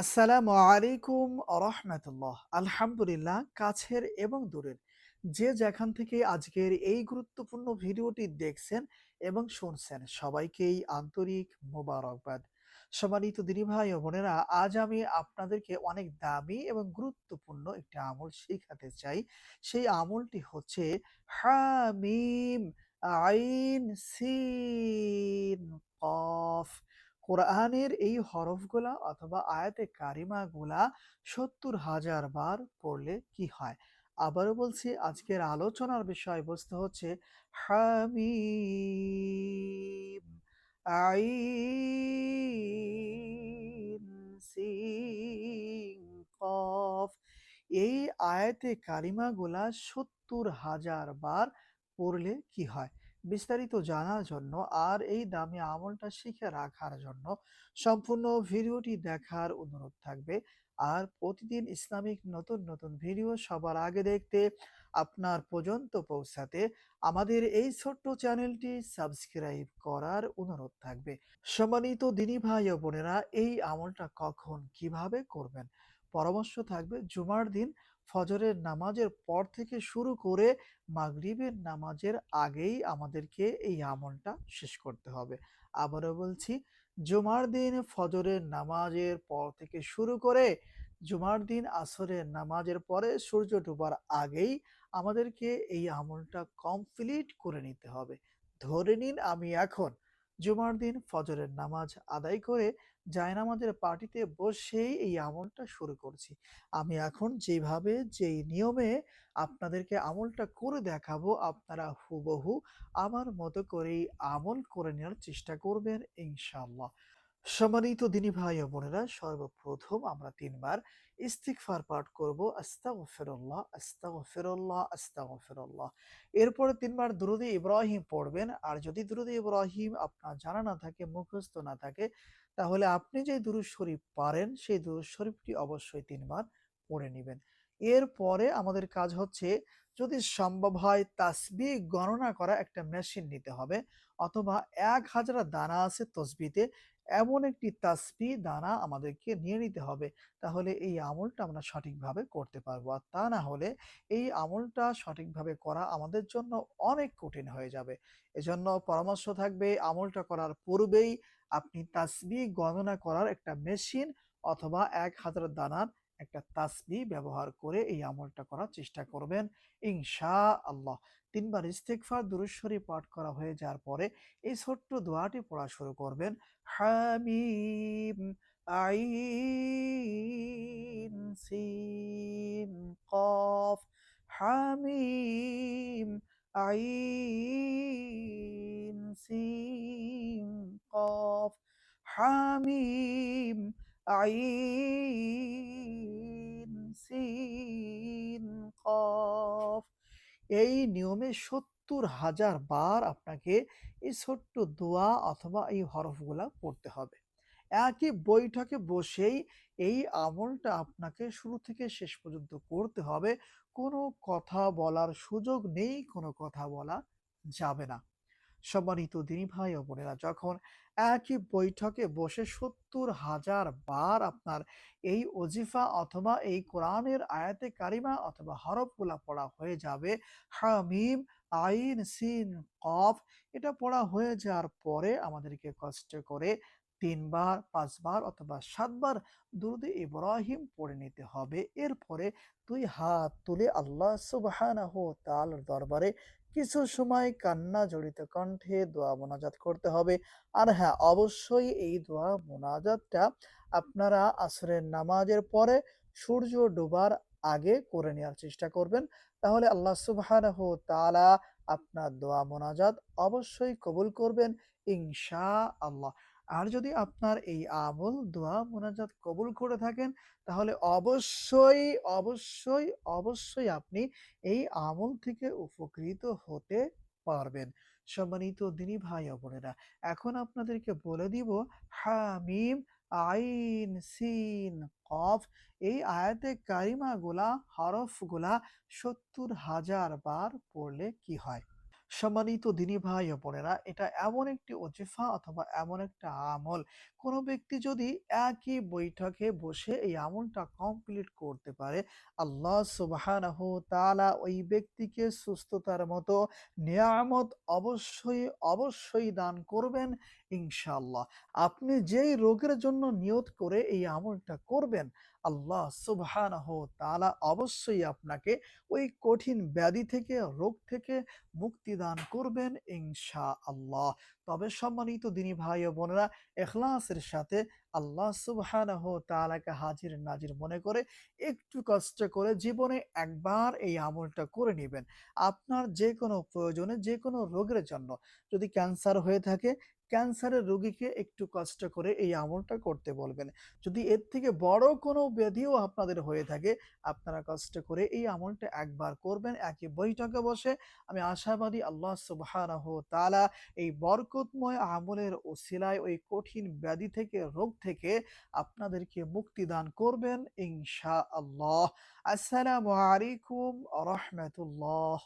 আসসালামু আলাইকুম রহমতুল্লাহ আলহামদুলিল্লাহ, কাছের এবং দূরের। যে যেখান থেকে আজকের এই গুরুত্বপূর্ণ ভিডিওটি দেখছেন এবং শুনছেন, সবাইকেই আন্তরিক মোবারকবাদ। সম্মানিত দিনী ভাই ও বোনেরা, আজ আমি আপনাদেরকে অনেক দামি এবং গুরুত্বপূর্ণ একটি আমল শেখাতে চাই। সেই আমলটি হচ্ছে হামিম আইন সিন কফ। কোরআনের এই হরফগুলা অথবা আয়াতে কারিমাগুলা সত্তর হাজার বার পড়লে কি হয়? আবারও বলছি, আজকের আলোচনার বিষয়বস্তু হচ্ছে হামিম সিন কফ। এই আয়াতে কারিমাগুলা সত্তর হাজার বার পড়লে কি হয়? বিস্তারিত জানার জন্য আর এই দামি আমলটা শিখে রাখার জন্য সম্পূর্ণ ভিডিওটি দেখার অনুরোধ থাকবে। আর প্রতিদিন ইসলামিক নতুন নতুন ভিডিও সবার আগে দেখতে আপনার পর্যন্ত পৌঁছাতে আমাদের এই ছোট্ট চ্যানেলটি সাবস্ক্রাইব করার অনুরোধ থাকবে। সম্মানিত দিনী ভাই ও বোনেরা, এই আমলটা কখন কীভাবে করবেন? পরামর্শ থাকবে জুমার দিন ফজরের নামাজের পর থেকে শুরু করে মাগরিবের নামাজের আগেই আমাদেরকে এই আমলটা শেষ করতে হবে। আবারও বলছি, জুমার দিন ফজরের নামাজের পর থেকে শুরু করে জুমার দিন আসরের নামাজের পরে সূর্য ডোবার আগেই আমাদেরকে এই আমলটা কমপ্লিট করে নিতে হবে। ধরে নিন আমি এখন জুমার দিন ফজরের নামাজ আদায় করে জায়নামাজের পার্টিতে বসেই এই আমলটা শুরু করছি। আমি এখন যেভাবে যেই নিয়মে আপনাদেরকে আমলটা করে দেখাবো, আপনারা হুবহু আমার মতো করেই আমল করে নেওয়ার চেষ্টা করবেন ইনশাআল্লাহ। সম্মানিত দিনী ভাই ও বোনেরা, সর্বপ্রথম আমরা তিনবার ইস্তিগফার পাঠ করব, আস্তাগফিরুল্লাহ আস্তাগফিরুল্লাহ আস্তাগফিরুল্লাহ। এরপরে তিনবার দুরুদে ইব্রাহিম পড়বেন, আর যদি দুরুদে ইব্রাহিম আপনার জানা না থাকে, মুখস্থ না থাকে, তাহলে আপনি যে দুরুদ শরীফ পারেন, সেই দুরুদ শরীফটি অবশ্যই তিনবার পড়ে নেবেন। এরপরে আমাদের কাজ হচ্ছে, যদি সম্ভব হয় তাসবি গণনা করা একটা মেশিন নিতে হবে, অথবা এক হাজার দানা আছে তসবিতে এমন একটি তাসপি দানা আমাদেরকে নিয়ে নিতে হবে। তাহলে এই আমলটা আমরা সঠিকভাবে করতে পারব। আর তা না হলে এই আমলটা সঠিকভাবে করা আমাদের জন্য অনেক কঠিন হয়ে যাবে। এজন্য পরামর্শ থাকবে, আমলটা করার পূর্বেই আপনি তাসবি গণনা করার একটা মেশিন অথবা এক হাজার দানার একটা তাসবি ব্যবহার করে এই আমলটা করার চেষ্টা করবেন ইনশা আল্লাহ তিনবার ইস্তেকফার দুরুশ্বরী পাঠ করা হয়ে যাওয়ার পরে এই ছোট্ট দোয়াটি পড়া শুরু করবেন, হামিম আইন সিন কফ, হামিম আইন সিন কফ, হামিম আইন এই নিয়মে সত্তর হাজার বার আপনাকে এই ছোট্ট দোয়া অথবা এই হরফগুলা পড়তে হবে। একই বৈঠকে বসেই এই আমলটা আপনাকে শুরু থেকে শেষ পর্যন্ত করতে হবে। কোনো কথা বলার সুযোগ নেই, কোনো কথা বলা যাবে না। সম্মানিত দিনী ভাই ও বোনেরা, যখন একই বৈঠকে বসে সত্তর হাজার বার আপনার এই অজিফা অথবা এই কোরআনের আয়াতে কারিমা অথবা হরফগুলা পড়া হয়ে যাবে, হামিম, আইন, সিন, কফ, এটা পড়া হয়ে যাওয়ার পরে আমাদেরকে কষ্ট করে তিনবার, পাঁচবার অথবা সাতবার দুরুদে ইব্রাহিম পড়ে নিতে হবে। এরপরে দুই হাত তুলে আল্লাহ সুবহানাহু তাআলার দরবারে কিছু সময় কান্না জড়িত কণ্ঠে দোয়া মোনাজাত করতে হবে। আর হ্যাঁ অবশ্যই এই দোয়া মোনাজাতটা আপনারা আসরের নামাজের পরে সূর্য ডোবার আগে করে নেওয়ার চেষ্টা করবেন। তাহলে আল্লাহ সুবহানাহু তাআলা আপনার দোয়া মোনাজাত অবশ্যই কবুল করবেন ইনশা আল্লাহ আর যদি আপনার এই আমল, দোয়া, মোনাজাত কবুল করে থাকেন, তাহলে অবশ্যই অবশ্যই অবশ্যই আপনি এই আমল থেকে উপকৃত হতে পারবেন। সম্মানিত দিনী ভাই বোনেরা, এখন আপনাদেরকে বলে দিব, হামিম, আইন, সিন, কফ, এই আয়াতে কারিমা কারিমাগুলা, হরফগুলা সত্তর হাজার বার পড়লে কি হয়? সম্মানিত দিনী ভাই ও বোনেরা, এটা এমন একটি ওজিফা অথবা এমন একটা আমল, কোন ব্যক্তি যদি একই বৈঠকে বসে এই আমলটা কমপ্লিট করতে পারে, আল্লাহ সুবহানাহু তাআলা ওই ব্যক্তিকে সুস্থতার মতো নেয়ামত অবশ্যই, অবশ্যই দান করবেন ইনশাল্লাহ আপনি যেই রোগের জন্য নিয়ত করে এই আমলটা করবেন, আল্লাহ সুবহানাহু তালা অবশ্যই আপনাকে ওই কঠিন ব্যাধি থেকে, রোগ থেকে মুক্তি দান করবেন ইনশাআল্লাহ। তবে সম্মানিত দিনী ভাই ও বোনেরা, এখলাসের সাথে আল্লাহ সুবহানাহু তালাকে হাজির নাজির মনে করে একটু কষ্ট করে জীবনে একবার এই আমলটা করে নেবেন আপনার যে কোনো প্রয়োজনে, যে কোনো রোগের জন্য যদি ক্যান্সার হয়ে থাকে, ক্যান্সারের রোগীকে একটু কষ্ট করে এই আমলটা করতে বলবেন। যদি এর থেকে বড় কোনো ব্যাধিও আপনাদের হয়ে থাকে, আপনারা কষ্ট করে এই আমলটা একবার করবেন একই বৈঠকে বসে। আমি আশাবাদী আল্লাহ সুবহানাহু তাআলা এই বরকতময় আমলের ওসিলায় ওই কঠিন ব্যাধি থেকে, রোগ থেকে আপনাদেরকে মুক্তি দান করবেন ইনশাআল্লাহ। আসসালামু আলাইকুম রাহমাতুল্লাহ।